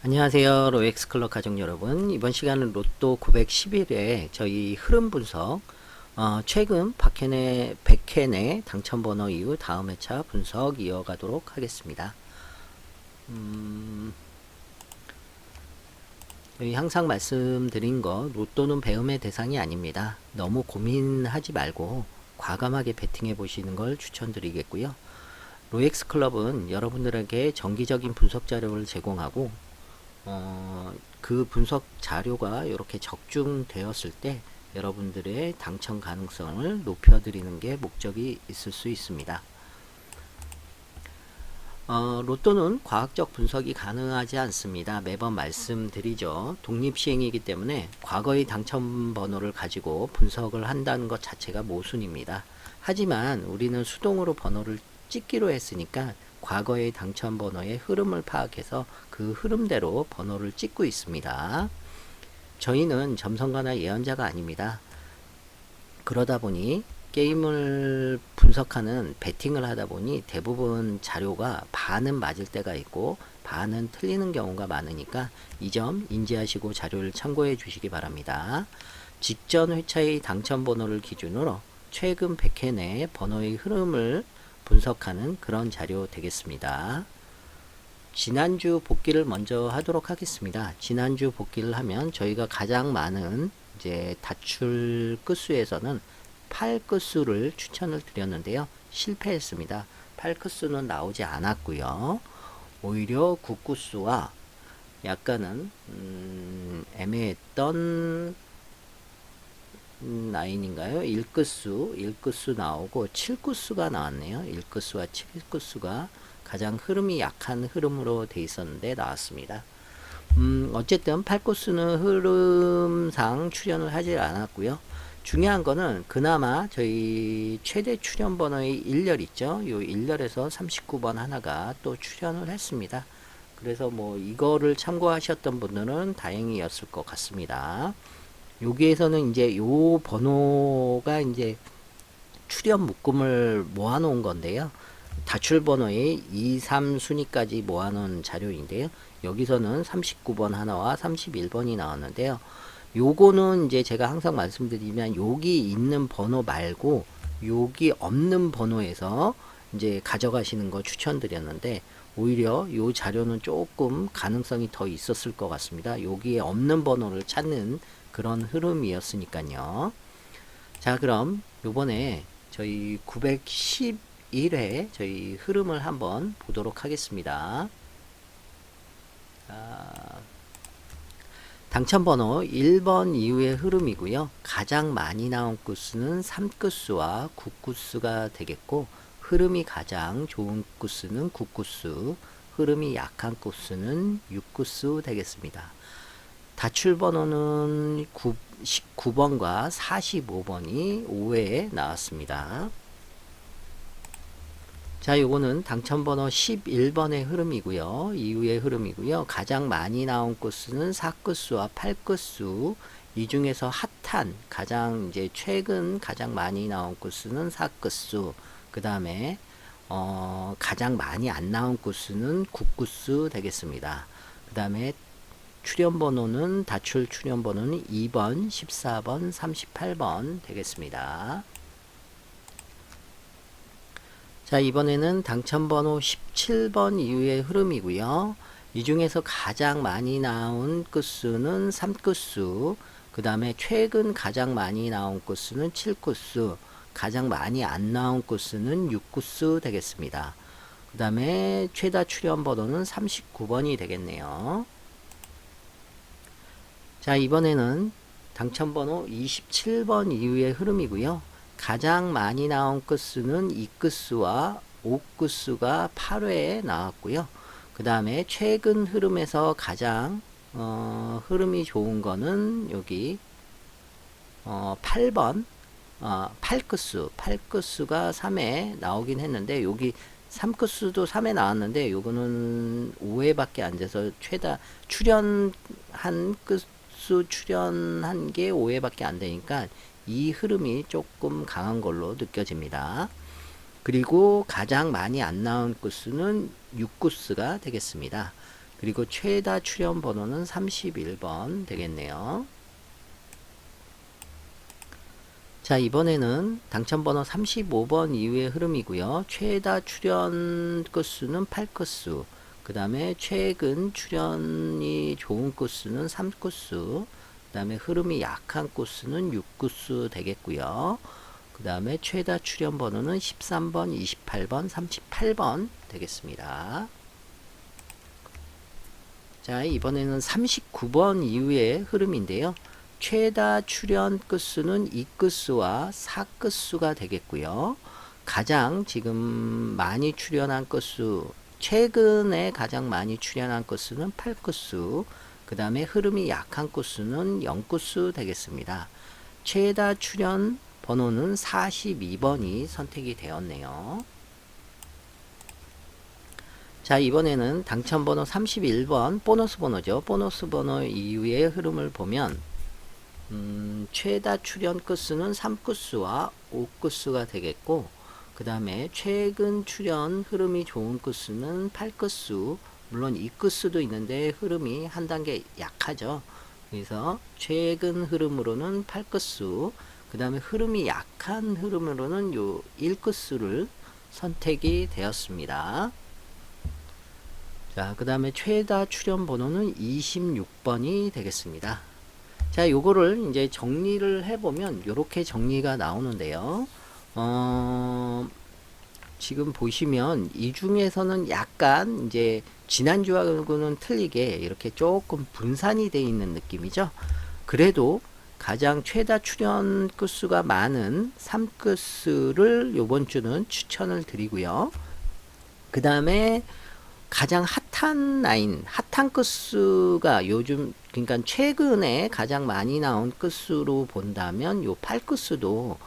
안녕하세요. 로엑스 클럽 가족 여러분. 이번 시간은 로또 911회 저희 흐름 분석, 어, 최근 박현의 100캔의 당첨 번호 이후 다음 회차 분석 이어가도록 하겠습니다. 음, 저희 항상 말씀드린 거, 로또는 배움의 대상이 아닙니다. 너무 고민하지 말고 과감하게 베팅해 보시는 걸 추천드리겠고요. 로엑스 클럽은 여러분들에게 정기적인 분석 자료를 제공하고 어, 그 분석 자료가 이렇게 적중되었을 때 여러분들의 당첨 가능성을 높여드리는 게 목적이 있을 수 있습니다. 어, 로또는 과학적 분석이 가능하지 않습니다. 매번 말씀드리죠. 독립시행이기 때문에 과거의 당첨 번호를 가지고 분석을 한다는 것 자체가 모순입니다. 하지만 우리는 수동으로 번호를 찍기로 했으니까 과거의 당첨 번호의 흐름을 파악해서 그 흐름대로 번호를 찍고 있습니다. 저희는 점성가나 예언자가 아닙니다. 그러다 보니 게임을 분석하는 베팅을 하다 보니 대부분 자료가 반은 맞을 때가 있고 반은 틀리는 경우가 많으니까 이 점 인지하시고 자료를 참고해 주시기 바랍니다. 직전 회차의 당첨 번호를 기준으로 최근 100회 내 번호의 흐름을 분석하는 그런 자료 되겠습니다. 지난주 복귀를 먼저 하도록 하겠습니다. 지난주 복귀를 하면 저희가 가장 많은 이제 다출 끝수에서는 8끝수를 추천을 드렸는데요. 실패했습니다. 8끝수는 나오지 않았고요. 오히려 9끝수와 약간은 음, 애매했던 음, 라인인가요? 1끝수, 1끝수 나오고 7끝수가 나왔네요. 1끝수와 7끝수가 가장 흐름이 약한 흐름으로 돼 있었는데 나왔습니다. 음, 어쨌든 8코스는 흐름상 출연을 하지 않았고요. 중요한 거는 그나마 저희 최대 출연 번호의 1열 있죠. 요 1열에서 39번 하나가 또 출연을 했습니다. 그래서 뭐 이거를 참고하셨던 분들은 다행이었을 것 같습니다. 여기에서는 이제 요 번호가 이제 출연 묶음을 모아 놓은 건데요. 다출 번호의 2, 3 순위까지 모아 놓은 자료인데요. 여기서는 39번 하나와 31번이 나왔는데요. 요거는 이제 제가 항상 말씀드리면 여기 있는 번호 말고 여기 없는 번호에서 이제 가져가시는 거 추천드렸는데 오히려 요 자료는 조금 가능성이 더 있었을 것 같습니다. 여기에 없는 번호를 찾는 그런 흐름이었으니까요. 자, 그럼 요번에 저희 911회 저희 흐름을 한번 보도록 하겠습니다. 자, 당첨번호 1번 이후의 흐름이고요. 가장 많이 나온 구수는 3구수와 9구수가 되겠고 흐름이 가장 좋은 구수는 9구수, 흐름이 약한 구수는 6구수 되겠습니다. 다출 번호는 9, 19번과 45번이 5회에 나왔습니다. 자, 요거는 당첨번호 11번의 흐름이고요. 이후의 흐름이고요. 가장 많이 나온 끝수는 4끝수와 8끝수. 이 중에서 핫한 가장 이제 최근 가장 많이 나온 끝수는 4끝수. 그 다음에 어, 가장 많이 안 나온 끝수는 9끝수 되겠습니다. 그 다음에 출연 번호는 다출 출연 번호는 2번, 14번, 38번 되겠습니다. 자, 이번에는 당첨 번호 17번 이후의 흐름이고요. 이 중에서 가장 많이 나온 끝수는 3끝수, 그 다음에 최근 가장 많이 나온 끝수는 7끝수, 가장 많이 안 나온 끝수는 6끝수 되겠습니다. 그 다음에 최다 출연 번호는 39번이 되겠네요. 자, 이번에는 당첨번호 27번 이후의 흐름이고요. 가장 많이 나온 끝수는 2끝수와 5끝수가 8회에 나왔고요. 그 다음에 최근 흐름에서 가장 어, 흐름이 좋은 거는 여기 어, 8번 어, 8끝수 8끝수가 3회 나오긴 했는데 여기 3끝수도 3회 나왔는데 요거는 5회밖에 안 돼서 최다 출연한 끝 수 출연한 게 5회밖에 안 되니까 이 흐름이 조금 강한 걸로 느껴집니다. 그리고 가장 많이 안 나온 구수는 6구스가 되겠습니다. 그리고 최다 출현 번호는 31번 되겠네요. 자, 이번에는 당첨번호 35번 이후의 흐름이고요. 최다 출연 건수는 8건수, 그 다음에 최근 출연이 좋은 건수는 3건수, 그 다음에 흐름이 약한 건수는 6건수 되겠고요. 그 다음에 최다 출연 번호는 13번, 28번, 38번 되겠습니다. 자, 이번에는 39번 이후의 흐름인데요. 최다 출연 끝수는 2끝수와 4끝수가 되겠고요. 가장 지금 많이 출연한 끝수, 최근에 가장 많이 출연한 끝수는 8끝수, 그 다음에 흐름이 약한 끝수는 0끝수 되겠습니다. 최다 출연 번호는 42번이 선택이 되었네요. 자, 이번에는 당첨 번호 31번 보너스 번호죠. 보너스 번호 이후의 흐름을 보면 음, 최다 출연 끝수는 3끝수와 5끝수가 되겠고 그 다음에 최근 출연 흐름이 좋은 끝수는 8끝수 물론 2끝수도 있는데 흐름이 한 단계 약하죠. 그래서 최근 흐름으로는 8끝수 그 다음에 흐름이 약한 흐름으로는 요 1끝수를 선택이 되었습니다. 자, 그 다음에 최다 출연 번호는 26번이 되겠습니다. 자, 요거를 이제 정리를 해보면 요렇게 정리가 나오는데요. 어, 지금 보시면 이 중에서는 약간 이제 지난주하고는 틀리게 이렇게 조금 분산이 되어 있는 느낌이죠. 그래도 가장 최다 출연 끝수가 많은 3끝수를 요번 주는 추천을 드리고요. 그 다음에 가장 핫한 라인, 핫한 끝수가 요즘 그러니까 최근에 가장 많이 나온 끝수로 본다면 요 8끝수도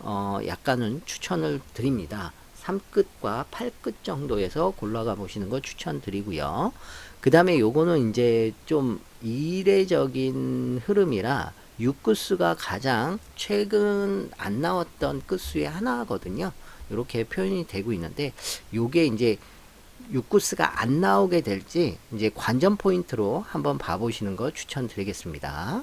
어 약간은 추천을 드립니다. 3끝과 8끝 정도에서 골라가 보시는 거 추천드리고요. 그 다음에 요거는 이제 좀 이례적인 흐름이라 6끝수가 가장 최근 안 나왔던 끝수의 하나거든요. 이렇게 표현이 되고 있는데 요게 이제 6구스가 안 나오게 될지 이제 관전 포인트로 한번 봐보시는 거 추천드리겠습니다.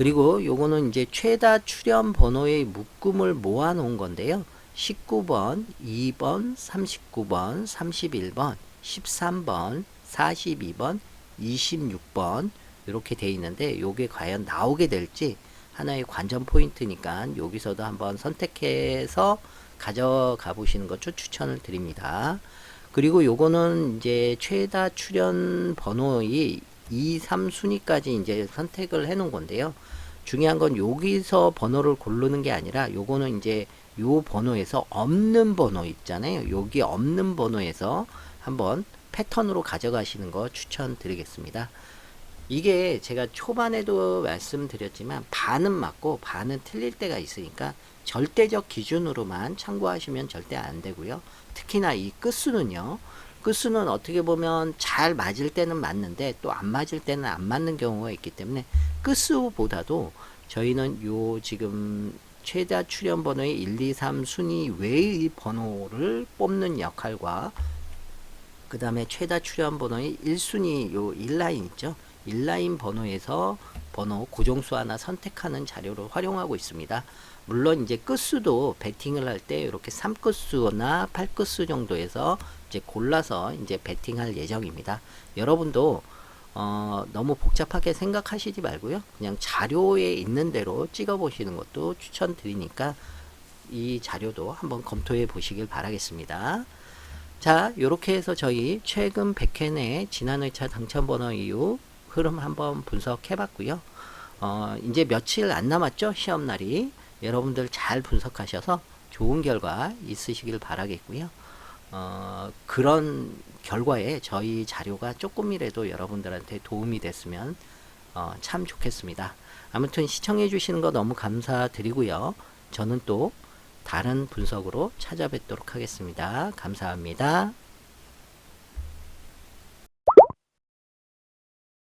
그리고 요거는 이제 최다 출연 번호의 묶음을 모아 놓은 건데요. 19번, 2번, 39번, 31번, 13번, 42번, 26번 이렇게 돼 있는데 요게 과연 나오게 될지 하나의 관전 포인트니까 여기서도 한번 선택해서 가져가 보시는 것을 추천을 드립니다. 그리고 요거는 이제 최다 출연 번호의 2, 3순위까지 이제 선택을 해 놓은 건데요. 중요한 건 여기서 번호를 고르는 게 아니라 요거는 이제 요 번호에서 없는 번호 있잖아요. 여기 없는 번호에서 한번 패턴으로 가져가시는 거 추천드리겠습니다. 이게 제가 초반에도 말씀드렸지만 반은 맞고 반은 틀릴 때가 있으니까 절대적 기준으로만 참고하시면 절대 안 되고요. 특히나 이 끝수는요. 끝수는 어떻게 보면 잘 맞을 때는 맞는데 또 안 맞을 때는 안 맞는 경우가 있기 때문에 끝수보다도 저희는 요 지금 최다 출연 번호의 1, 2, 3 순위 외의 번호를 뽑는 역할과 그 다음에 최다 출연 번호의 1순위 요 1라인 있죠. 1라인 번호에서 번호 고정수 하나 선택하는 자료를 활용하고 있습니다. 물론 이제 끝수도 베팅을 할 때 이렇게 3끝수나 8끝수 정도에서 이제 골라서 이제 베팅할 예정입니다. 여러분도 어, 너무 복잡하게 생각하시지 말고요. 그냥 자료에 있는 대로 찍어 보시는 것도 추천드리니까 이 자료도 한번 검토해 보시길 바라겠습니다. 자, 이렇게 해서 저희 최근 100회 내 지난 회차 당첨번호 이후 흐름 한번 분석해 봤고요. 어, 이제 며칠 안 남았죠? 시험 날이. 여러분들 잘 분석하셔서 좋은 결과 있으시길 바라겠고요. 어, 그런 결과에 저희 자료가 조금이라도 여러분들한테 도움이 됐으면 어, 참 좋겠습니다. 아무튼 시청해 주시는 거 너무 감사드리고요. 저는 또 다른 분석으로 찾아뵙도록 하겠습니다. 감사합니다.